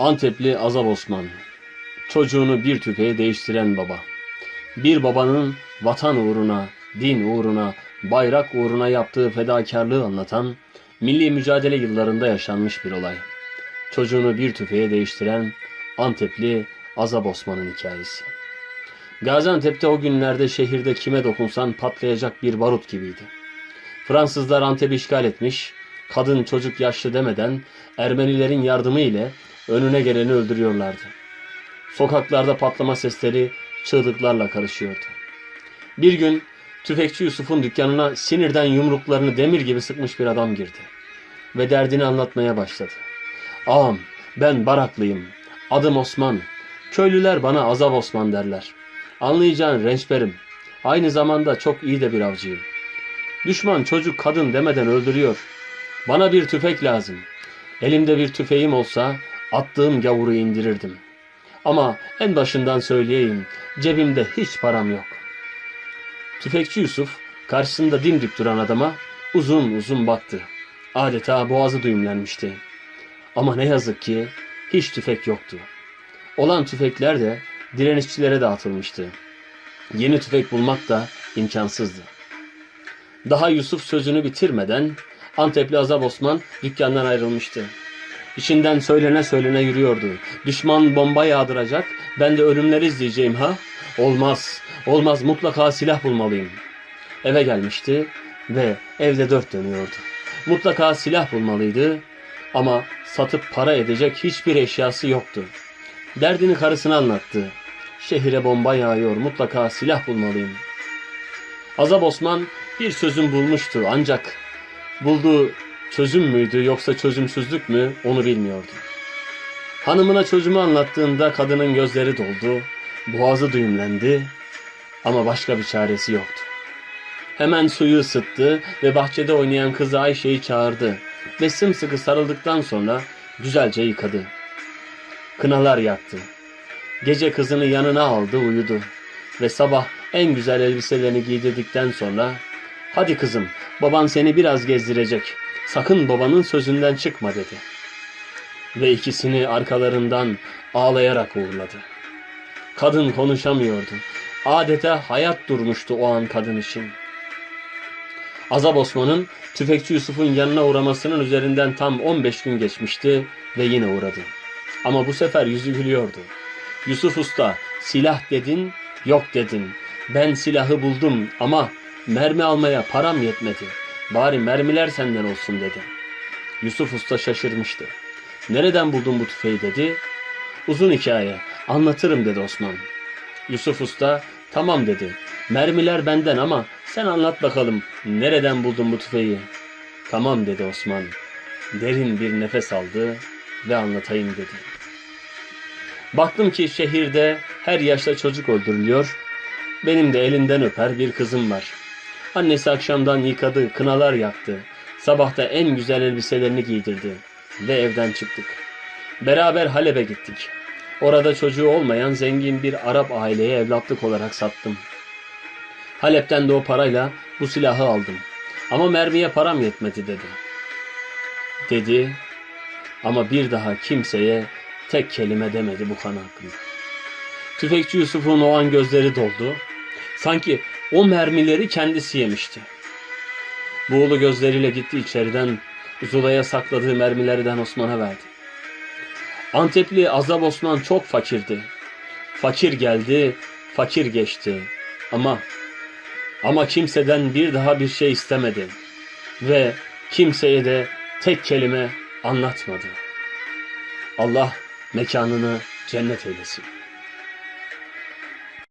Antepli Azap Osman. Çocuğunu bir tüfeğe değiştiren baba. Bir babanın vatan uğruna, din uğruna, bayrak uğruna yaptığı fedakarlığı anlatan milli mücadele yıllarında yaşanmış bir olay. Çocuğunu bir tüfeğe değiştiren Antepli Azap Osman'ın hikayesi. Gaziantep'te o günlerde şehirde kime dokunsan patlayacak bir barut gibiydi. Fransızlar Antep'i işgal etmiş, kadın çocuk yaşlı demeden Ermenilerin yardımı ile önüne geleni öldürüyorlardı. Sokaklarda patlama sesleri çığlıklarla karışıyordu. Bir gün tüfekçi Yusuf'un dükkanına sinirden yumruklarını demir gibi sıkmış bir adam girdi. Ve derdini anlatmaya başladı. Ağam ben Baraklıyım. Adım Osman. Köylüler bana Azap Osman derler. Anlayacağın rençberim. Aynı zamanda çok iyi de bir avcıyım. Düşman çocuk kadın demeden öldürüyor. Bana bir tüfek lazım. Elimde bir tüfeğim olsa attığım gavuru indirirdim. Ama en başından söyleyeyim, cebimde hiç param yok. Tüfekçi Yusuf karşısında dimdik duran adama uzun uzun baktı. Adeta boğazı düğümlenmişti. Ama ne yazık ki hiç tüfek yoktu. Olan tüfekler de direnişçilere dağıtılmıştı. Yeni tüfek bulmak da imkansızdı. Daha Yusuf sözünü bitirmeden Antepli Azap Osman dükkandan ayrılmıştı. İçinden söylene söylene yürüyordu. Düşman bomba yağdıracak, ben de ölümleri izleyeceğim ha? Olmaz, olmaz mutlaka silah bulmalıyım. Eve gelmişti ve evde dört dönüyordu. Mutlaka silah bulmalıydı ama satıp para edecek hiçbir eşyası yoktu. Derdini karısına anlattı. Şehire bomba yağıyor, mutlaka silah bulmalıyım. Azap Osman bir çözüm bulmuştu ancak bulduğu çözüm müydü yoksa çözümsüzlük mü onu bilmiyordu. Hanımına çözümü anlattığında kadının gözleri doldu, boğazı düğümlendi ama başka bir çaresi yoktu. Hemen suyu ısıttı ve bahçede oynayan kızı Ayşe'yi çağırdı ve sımsıkı sarıldıktan sonra güzelce yıkadı. Kınalar yaktı. Gece kızını yanına aldı uyudu ve sabah en güzel elbiselerini giydirdikten sonra hadi kızım baban seni biraz gezdirecek sakın babanın sözünden çıkma dedi. Ve ikisini arkalarından ağlayarak uğurladı. Kadın konuşamıyordu. Adeta hayat durmuştu o an kadın için. Azap Osman'ın tüfekçi Yusuf'un yanına uğramasının üzerinden tam 15 gün geçmişti ve yine uğradı. Ama bu sefer yüzü gülüyordu. Yusuf Usta silah dedin yok dedin. Ben silahı buldum ama mermi almaya param yetmedi. Bari mermiler senden olsun dedi. Yusuf Usta şaşırmıştı. Nereden buldun bu tüfeği dedi. Uzun hikaye anlatırım dedi Osman. Yusuf Usta tamam dedi. Mermiler benden ama sen anlat bakalım nereden buldun bu tüfeği? Tamam dedi Osman. Derin bir nefes aldı ve anlatayım dedi. Baktım ki şehirde her yaşta çocuk öldürülüyor. Benim de elinden öper bir kızım var. Annesi akşamdan yıkadı, kınalar yaktı. Sabah da en güzel elbiselerini giydirdi. Ve evden çıktık. Beraber Halep'e gittik. Orada çocuğu olmayan zengin bir Arap aileye evlatlık olarak sattım. Halep'ten de o parayla bu silahı aldım. Ama mermiye param yetmedi dedi. Dedi ama bir daha kimseye tek kelime demedi bu kan hakkında. Tüfekçi Yusuf'un o an gözleri doldu. Sanki o mermileri kendisi yemişti. Buğulu gözleriyle gitti içeriden Zula'ya sakladığı mermilerden Osman'a verdi. Antepli Azap Osman çok fakirdi. Fakir geldi, fakir geçti. Ama ama kimseden bir daha bir şey istemedi ve kimseye de tek kelime anlatmadı. Allah mekanını cennet eylesin.